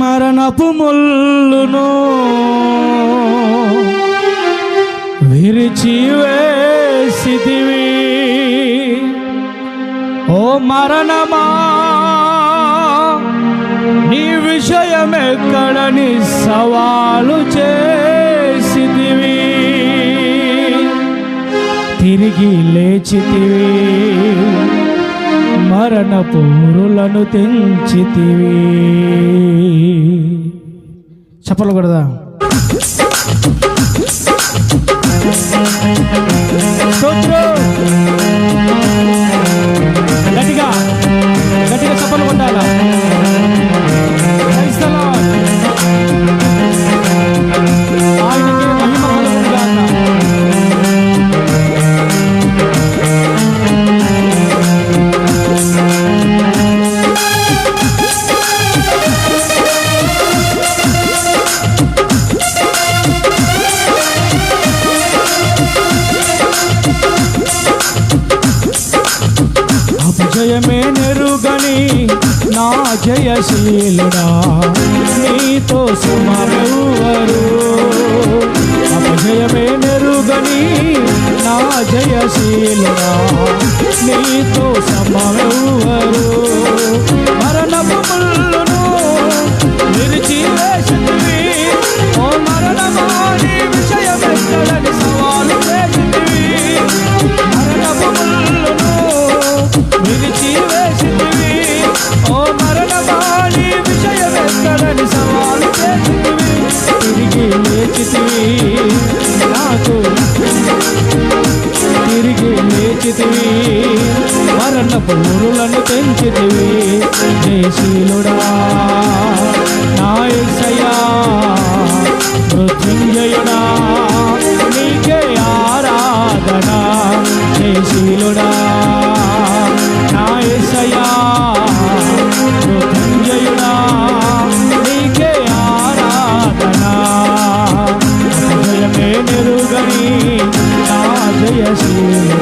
మరణపు ముల్లును విరిచి ఓ మరణమా నీ విషయమెక్కడని సవాలు చేసిదివి తిరిగి లేచితివి. మరణ పూరులను తెంచితివి. చెప్పలు కూడదా? గట్టిగా గట్టిగా చెప్పలు కొట్టాలా? నా జయశీలుడా నీతో సమరెవ్వరు అపజయమే నెరుగని నా జయశీలుడా నీతో సమ మరణ పూరులను తెంచితివి జయశీలుడా నా యేసయ్యా మృత్యుంజయుడా నీకే ఆరాధన. జయశీలుడా నా యేసయ్యా మృత్యుంజయుడా నీకే ఆరాధన. జయమే నెరుగని నా జయశీలుడా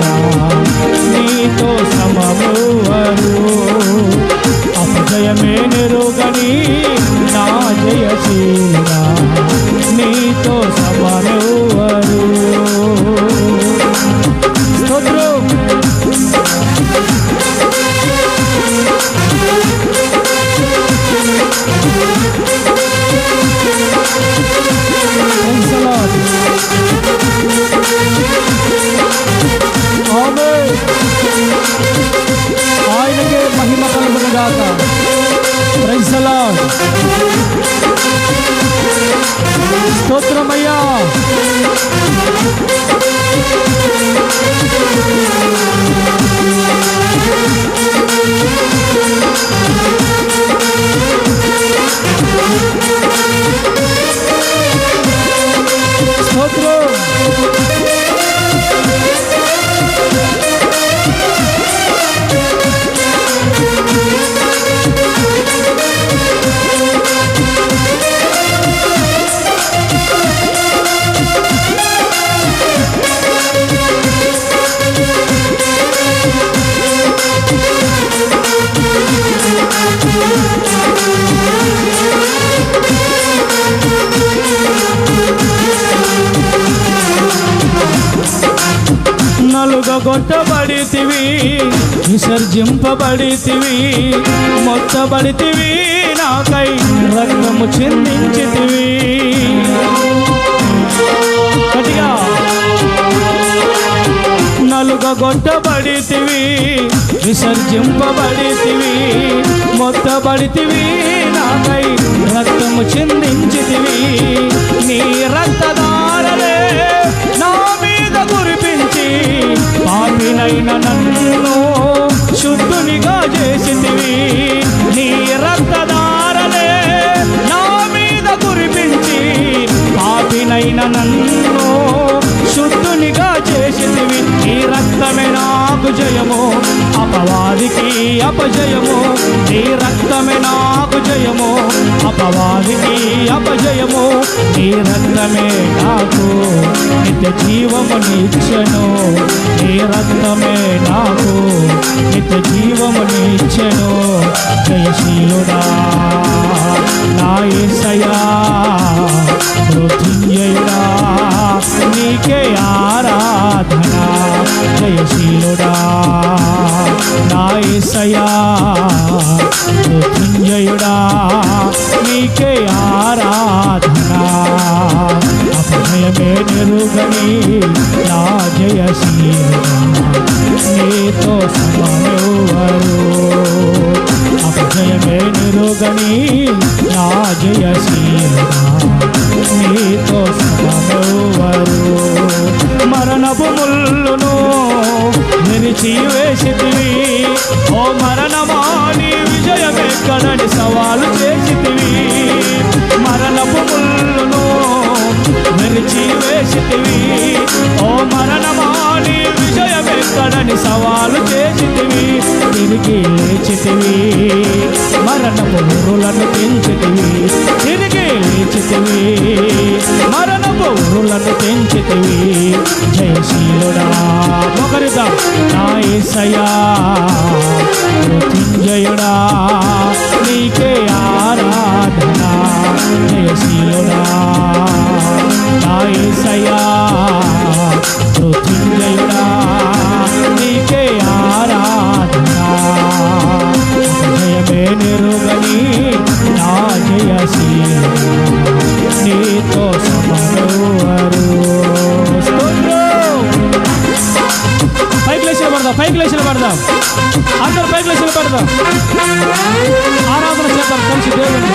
కొట్టబడితివి విసర్జింపబడితివి మొత్తబడితివి నాకై రక్తము చిందించితివి. గట్టిగా. నలుగగొట్టబడితివి విసర్జింపబడితివి మొత్తబడితివి నాకై రక్తము చిందించితివి. నీ రక్తదా పాపినైన నన్ను జయము అపవాదికి అపజయము నీ రక్తమే నాకు జయము అపవాదికి అపజయము నీ రక్తమే నాకు నిత్య జీవము నిచ్చను. నీ రక్తమే నాకు నిత్య జీవము నిచ్చను. జయశీలుడా నా ఏసయా నీకే ఆ జయశీలుడా. నా మృత్యుంజయుడా నీకే ఆరాధన. అభయమే నిరుగని నా జయశీలుడా. నీతో సమమెవ్వరు అపజయమే నిరుగని నా జయశీలుడా. నీతో సమమెవ్వరు మరణపు ముళ్ళు తీవేసితివి నిలిచి వేసితివి. ఓ మరణమాని విజయమెక్కడని సవాలు చేసితివి. మరణపు ముళ్ళును మెరిచి వేసితివి. ఓ మరణమాని విజయమెక్కడని సవాలు చేసితివి. తిరిగి లేచితివి. మరణపు ఊరులను పెంచితివి. తిరిగి లేచితివి. మరణపు ఊరులను పెంచితివి. జయశీలుడా. నా యేసయ్యా మృత్యుంజయుడా నీకే ఆరాధన జయశీలుడా. నా యేసయ్యా మృత్యుంజయుడా నీకే ఆరాధన. జయమే నిరుగని నా జయశీలుడా. పడదాం అందరు పైకి లేచిన పడదాం ఆరాధన చేద్దాం కలిసి దేవుని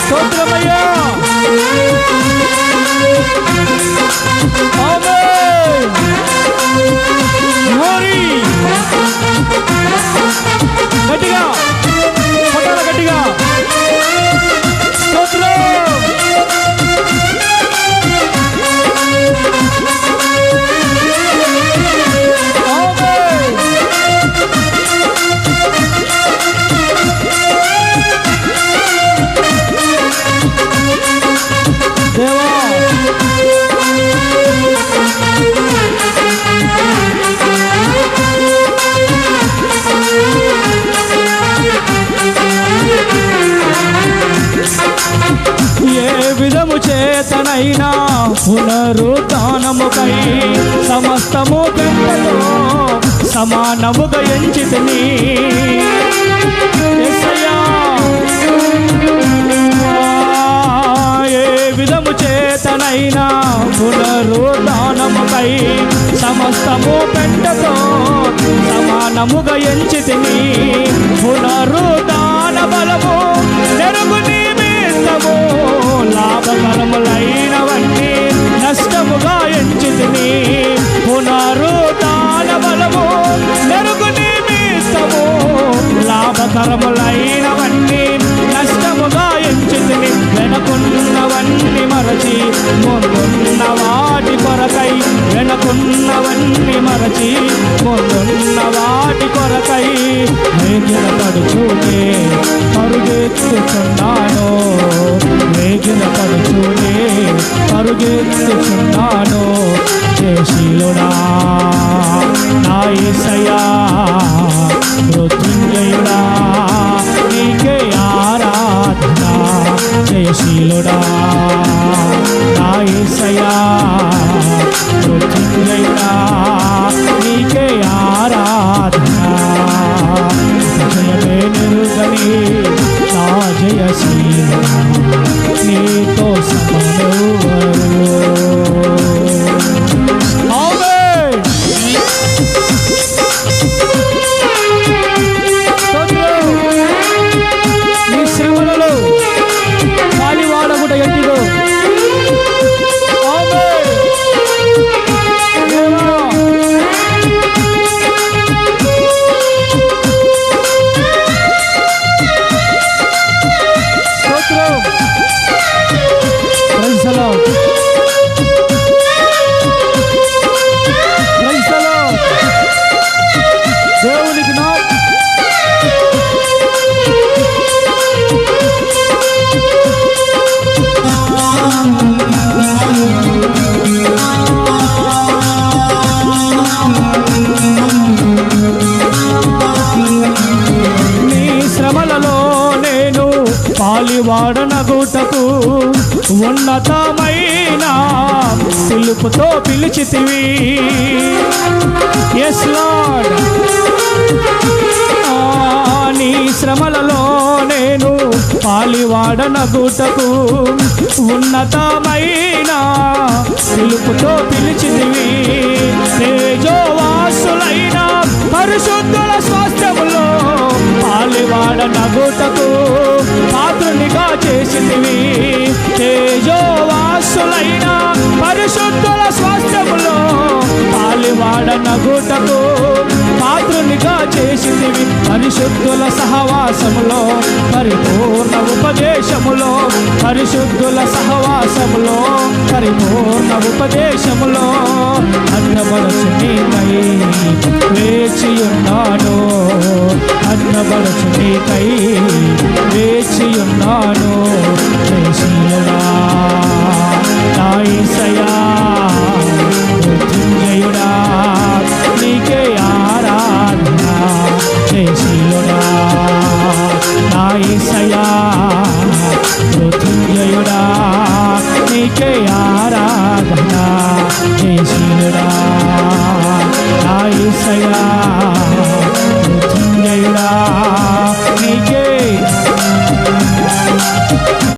స్తోత్రమయ్యా చేతనైనా పునరుద్ధానముకై సమస్తము పెంటతో సమానముగా ఎంచితిని. ఏ విధము చేతనైనా పునరుద్ధానముకై సమస్తము పెంటతో సమానముగా ఎంచితిని. పునరుద్ధ లాభకరములైనవన్నీ నష్టముగా ఎంచితిని. పునరుద్ధాన బలము నెరుగు నిమిత్తము లాభకరములైనవన్నీ నష్టముగా ఎంచితిని. వెనకున్నవన్నీ మరచి ముందున్నవా వెనకున్నవన్నీ మరచి ముందున్న వాటి కొరకై వేగిన పడుచూనే పరుగెత్తుచున్నాను. వేగిన పడుచూనే పరుగెత్తుచున్నాను. చేసిలుడా నా యేసయ్యా మృత్యుంజయుడా నీకే ఆరాధన. జయశీలుడా నా యేసయ్యా మృత్యుంజయుడా నీకే ఆరాధన. జయమే నిరుగని నా నీతో సమనెవ్వరు ఉన్నతమైన పిలుపుతో పిలిచితివి. ఎస్ లార్డ్ నీ శ్రమలలో నేను పాలివాడనగుటకు ఉన్నతమైన పిలుపుతో పిలిచిదివి తేజోవాసులైన పరిశుద్ధుల స్వాస్థ్యములో పాలివాడనగుటకు పాత్రునిగా చేసిదివి పాలివాడనగుటకు పాత్రునిగా చేసిందివి పరిశుద్ధుల సహవాసములో పరిపూర్ణ ఉపదేశములో పరిశుద్ధుల సహవాసములో పరిపూర్ణ ఉపదేశములో అన్నబడుచునికై వేచి ఉన్నాను. అన్నబడుచునికై వేచి ఉన్నాను. నా నా యేసయ్యా మృత్యుంజయుడా నీకే ఆరాధన చేసియుడా